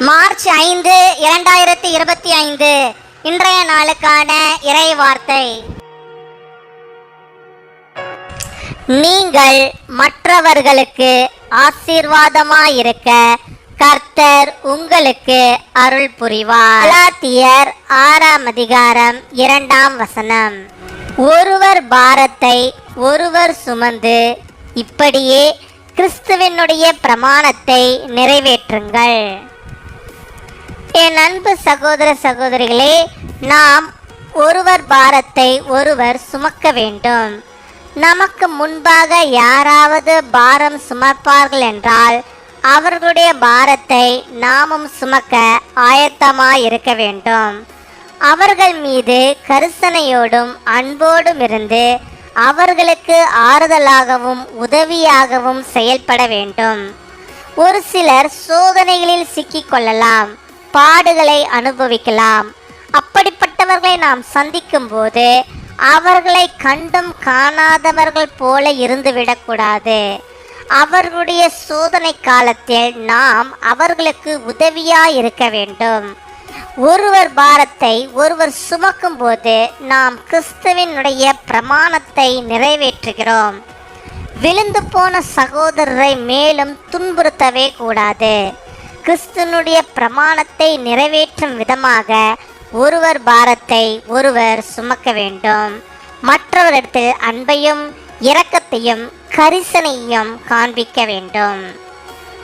March ஐந்து இரண்டாயிரத்தி இருபத்தி ஐந்து. இன்றைய நாளுக்கான இறை வார்த்தை நீங்கள் மற்றவர்களுக்கு ஆசீர்வாதமாயிருக்க கர்த்தர் உங்களுக்கு அருள் புரிவார். கலாத்தியர் ஆறாம் அதிகாரம் இரண்டாம் வசனம். ஒருவர் பாரத்தை ஒருவர் சுமந்து இப்படியே கிறிஸ்துவினுடைய பிரமாணத்தை நிறைவேற்றுங்கள். என் அன்பு சகோதர சகோதரிகளே நாம் ஒருவர் பாரத்தை ஒருவர் சுமக்க வேண்டும். நமக்கு முன்பாக யாராவது பாரம் சுமப்பார்கள் என்றால் அவர்களுடைய பாரத்தை நாமும் சுமக்க ஆயத்தமாக இருக்க வேண்டும். அவர்கள் மீது கரிசனையோடும் அன்போடும் இருந்து அவர்களுக்கு ஆறுதலாகவும் உதவியாகவும் செயல்பட வேண்டும். ஒரு சிலர் சோதனைகளில் சிக்கிக் கொள்ளலாம். பாடுகளை அனுபவிக்கலாம். அப்படிப்பட்டவர்களை நாம் சந்திக்கும் போது அவர்களை கண்டும் காணாதவர்கள் போல இருந்துவிடக்கூடாது அவர்களுடைய சோதனை காலத்தில் நாம் அவர்களுக்கு உதவியாக இருக்க வேண்டும். ஒருவர் பாரத்தை ஒருவர் சுமக்கும் போது நாம் கிறிஸ்துவினுடைய பிரமாணத்தை நிறைவேற்றுகிறோம். விழுந்து போன சகோதரரை மேலும் துன்புறுத்தவே கூடாது. கிறிஸ்துனுடைய பிரமாணத்தை நிறைவேற்றும் விதமாக ஒருவர் பாரத்தை ஒருவர் சுமக்க வேண்டும். மற்றவரிடத்தில் அன்பையும் இரக்கத்தையும் கரிசனையும் காண்பிக்க வேண்டும்.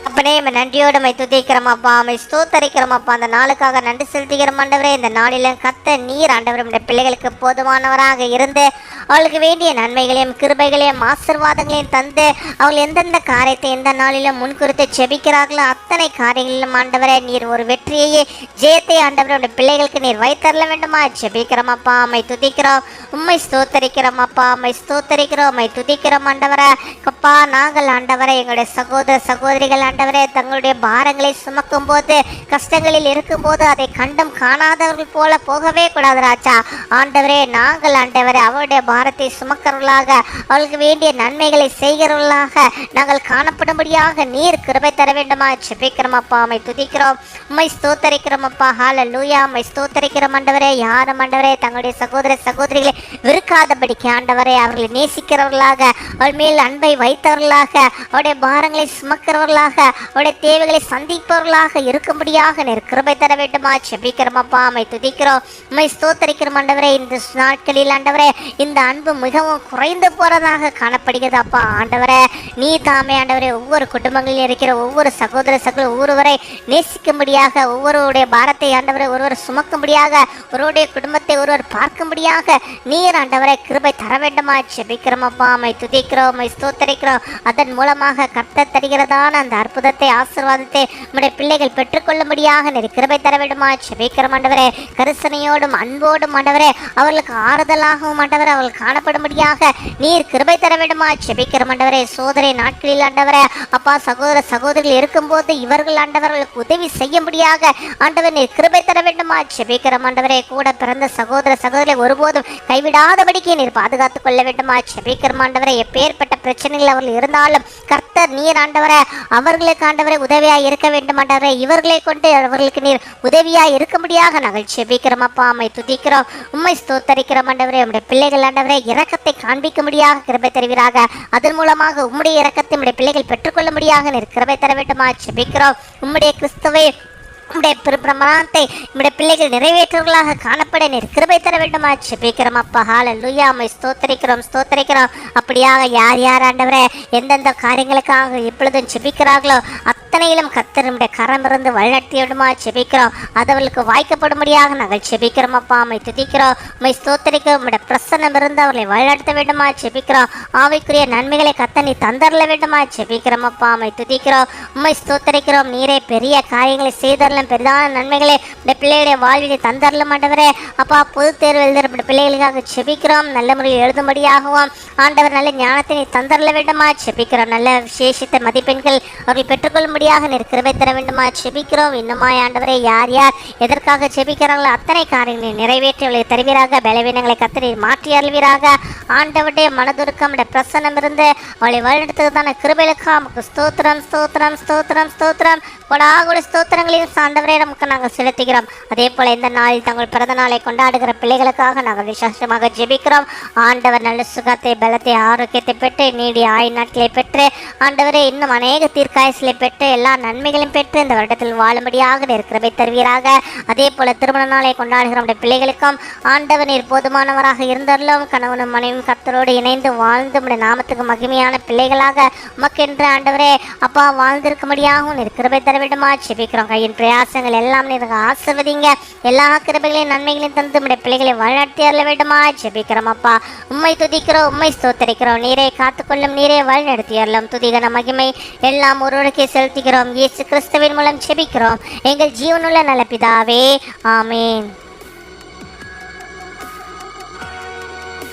அப்பனே நம்ம நன்றியோடு மை துதிக்கிறோம் அப்பா. மை ஸ்தோத்தரிக்கிறோம் அப்பா. அந்த நாளுக்காக நன்றி செலுத்துகிறோம் ஆண்டவரே. இந்த நாளிலும் கத்த நீர் ஆண்டவரும் இந்த பிள்ளைகளுக்கு போதுமானவராக இருந்து அவளுக்கு வேண்டிய நன்மைகளையும் கிருபைகளையும் ஆசிர்வாதங்களையும் தந்து அவள் எந்தெந்த காரியத்தை எந்த நாளிலும் முன்குறித்து செபிக்கிறார்களோ அத்தனை காரியங்களிலும் ஆண்டவரே நீர் ஒரு வெற்றியையே ஜெயத்தை ஆண்டவரே உடைய பிள்ளைகளுக்கு நீர் வைத்தரல வேண்டுமா செபிக்கிறோம் அப்பா அம்மை துதிக்கிறோம். உம்மை ஸ்தோத்தரிக்கிறோம். அப்பா அம்மை ஸ்தோத்தரிக்கிறோம். உம்மை துதிக்கிறோம் ஆண்டவரே. அப்பா நாங்கள் ஆண்டவரை எங்களுடைய சகோதர சகோதரிகள் ஆண்டவரே தங்களுடைய பாரங்களை சுமக்கும் போது கஷ்டங்களில் இருக்கும்போது அதை கண்டும் காணாதவர்கள் போல போகவே கூடாது ராஜா. ஆண்டவரே நாங்கள் ஆண்டவரே அவருடைய பாரத்தை சுமக்கிறவர்களாக அவளுக்கு வேண்டிய நன்மைகளை செய்கிறவர்களாக நாங்கள் காணப்படும்படியாக நீர் கிருபை தர வேண்டுமா? செபிக்கிறோம் அப்பா அம்மை துதிக்கிறோம். உம்மை ஸ்தோத்தரிக்கிறோம் அப்பா ஹால லூயா உம்மை ஸ்தோத்தரிக்கிறோம் ஆண்டவரே. யாரும் ஆண்டவரே தங்களுடைய சகோதர சகோதரிகளை விருக்காதபடிக்கு ஆண்டவரே அவர்களை நேசிக்கிறவர்களாக அவள் மேல் அன்பை வைத்தவர்களாக அவருடைய பாரங்களை சுமக்கிறவர்களாக அவருடைய தேவைகளை சந்திப்பவர்களாக இருக்கும்படியாக நீர் கிருபை தர வேண்டுமா? செபிக்கிறோம் அப்பா அம்மை துதிக்கிறோம். உம்மை ஸ்தோத்தரிக்கிறோம் ஆண்டவரே. இந்த நாட்களில் ஆண்டவரே இந்த அன்பு மிகவும் குறைந்து போறதாக காணப்படுகிறது அப்பா ஆண்டவரே நீ தாமே ஆண்டவரே ஒவ்வொரு குடும்பங்களில் இருக்கிற ஒவ்வொரு சகோதர சகோதர ஒவ்வொருவரை நேசிக்கும்படியாக ஒவ்வொருவருடைய பாரத்தை ஆண்டவரை ஒருவர் சுமக்கும்படியாக ஒருவருடைய குடும்பத்தை ஒருவர் பார்க்கும்படியாக நீர் ஆண்டவரை கிருபை தர வேண்டுமா செபிக்கிறோம் அப்பா அம்மை துதிக்கிறோம் அம்மை ஸ்தோத்தரிக்கிறோம். அதன் மூலமாக கர்த்த தருகிறதான அந்த அற்புதத்தை ஆசீர்வாதத்தை நம்முடைய பிள்ளைகள் பெற்றுக்கொள்ளும்படியாக நீர் கிருபை தர வேண்டுமா செபிக்கிறோம் ஆண்டவரே. கரிசனையோடும் அன்போடும் ஆண்டவரே அவர்களுக்கு ஆறுதலாகவும் ஆண்டவரே அவர்கள் காணப்படும்படியாக நீர் கிருபை தர வேண்டுமா? செபிக்கிறோம் ஆண்டவரே சோதரை நாட்களில் ஆண்டவரே அப்பா சகோதர சகோதரிகள் இருக்கும்போது இவர்கள் ஆண்டவர்களுக்கு உதவி செய்யும்படியாக ஆண்டவர் நீர் கிருபை தர வேண்டுமா? செபிக்கிறோம் ஆண்டவரே கூட பிறந்த சகோதர சகோதரி ஒருபோதும் கைவிடாதபடிக்கு நீர் பாதுகாத்துக் கொள்ள வேண்டுமா? செபிக்கிறோம் ஆண்டவரே எப்பேற்பட்ட பிரச்சனைகள் அவர்கள் இருந்தாலும் கர்த்தர் நீர் ஆண்டவரே அவர்களுக்கு ஆண்டவரை உதவியாய் இருக்க வேண்டும் ஆண்டவரே. இவர்களை கொண்டு அவர்களுக்கு நீர் உதவியாக இருக்கும்படியாக நாங்கள் செபிக்கிறோம். அப்பா அம்மை துதிக்கிறோம். உம்மை ஸ்தோத்தரிக்கிறோம் ஆண்டவரே. உடைய பிள்ளைகள் ஆண்டவர் இரக்கத்தை காண்பிக்க முடியாக கிருபை தருவீராக. அதன் மூலமாக உம்முடைய இரக்கத்தை உடைய பிள்ளைகள் பெற்றுக்கொள்ளும்படியாக நீர் கிருபை தர வேண்டுமா? செபிக்கிறோம் உம்முடைய கிறிஸ்துவை உம்முடைய பிர- பிரமாணத்தை உம்முடைய பிள்ளைகள் நிறைவேற்றவர்களாக காணப்பட நீர் கிருபை தர வேண்டுமா? செபிக்கிறோம் அப்பா. ஹால லுயாமை ஸ்தோத்தரிக்கிறோம் ஸ்தோத்தரிக்கிறோம். அப்படியாக யார் யார் ஆண்டவரே எந்தெந்த காரியங்களுக்காக எப்பொழுதும் செபிக்கிறார்களோ அத்தனையிலும் கர்த்தர் நம்முடைய கரம் இருந்து வழிநடத்தி விடுமா செபிக்கிறோம் அது வாய்க்கப்படும்படியாக நாங்கள் செபிக்கிறோம் அப்பா. அம்மை துதிக்கிறோம். உண்மை ஸ்தோத்தரிக்க உம்முடைய பிரசன்னம் இருந்து அவர்களை வழிநடத்த வேண்டுமா செபிக்கிறோம் ஆவிக்குரிய நன்மைகளை கத்தனை தந்தரல வேண்டுமா செபிக்கிறோம் அப்பா. அம்மை துதிக்கிறோம். உண்மை ஸ்தோத்தரிக்கிறோம். நீரே பெரிய காரியங்களை செய்தரலும். பெரிதான நன்மைகளை இந்த பிள்ளைகளுடைய வாழ்வில் தந்தரல மாட்டவரே. அப்பா பொதுத் தேர்வு எழுதுகிற பிள்ளைகளுக்காக செபிக்கிறோம் நல்ல முறையில் எழுதும்படியாகவும் ஆண்டவர் நல்ல ஞானத்தை நீ தந்தரல வேண்டுமா செபிக்கிறோம் நல்ல விசேஷத்தை மதிப்பெண்கள் அவர்கள் பெற்றுக்கொள்ளும்படி வாழும்படியாக நீர் கிருபை தர வேண்டுமா? செபிக்கிறோம் இன்னுமாய் ஆண்டவரே யார் யார் எதற்காக செபிக்கிறாங்களோ அத்தனை காரியங்களை நிறைவேற்றி தருவீராக. பலவீனங்களை கத்தரி மாற்றி அருள்வீராக. ஆண்டவருடைய மனதுருக்கம் பிரசனம் இருந்து அவளை வழிநடத்துவதான கிருபைகளுக்கா? நமக்கு ஸ்தோத்திரம் ஸ்தோத்திரம் ஸ்தோத்திரம் ஸ்தோத்திரம். கொடாகுடி ஸ்தோத்திரங்களையும் சாண்டவரே நமக்கு நாங்கள் செலுத்துகிறோம். அதே போல இந்த நாளில் தங்கள் பிறந்த நாளை கொண்டாடுகிற பிள்ளைகளுக்காக நாங்கள் விசேஷமாக ஜெபிக்கிறோம். ஆண்டவர் நல்ல சுகத்தை பலத்தை ஆரோக்கியத்தை பெற்று நீடிய ஆய் நாட்களை பெற்று ஆண்டவரே இன்னும் அநேக தீர்க்காயசிலை பெற்று எல்லா நன்மைகளும் பெற்று இந்த வருடத்தில் வாழும்படியாக இருக்கிறவை தருவீராக. அதே போல திருமண நாளை கொண்டாடுகிற நம்முடைய பிள்ளைகளுக்கும் ஆண்டவர் நீர் போதுமானவராக இருந்தாலும் கணவனும் மனைவியும் கத்தரோடு இணைந்து வாழ்ந்து நம்முடைய நாமத்துக்கு மகிமையான பிள்ளைகளாக உமக்கென்று ஆண்டவரே அப்பா வாழ்ந்திருக்கும்படியாகவும் நீர் கிருபை தர விடுமா செபிக்கிறோம் கையின் பிரயாசங்கள் எல்லாம் நீர் ஆசிர்வதிங்க. எல்லா கிருபைகளையும் நன்மைகளையும் தந்து நம்முடைய பிள்ளைகளை வழிநடத்தி அருள வேண்டுமா செபிக்கிறோம் அப்பா. உம்மை துதிக்கிறோம் உம்மை ஸ்தோத்தரிக்கிறோம். நீரை காத்துக்கொள்ளும் நீரை வழிநடத்தி அருளும். துதிகன மகிமை எல்லாம் ஒருவருக்கே செலுத்தி செலுத்துகிறோம் இயேசு கிறிஸ்துவின் மூலம் செபிக்கிறோம் எங்கள் ஜீவனுள்ள நல்ல பிதாவே ஆமேன்.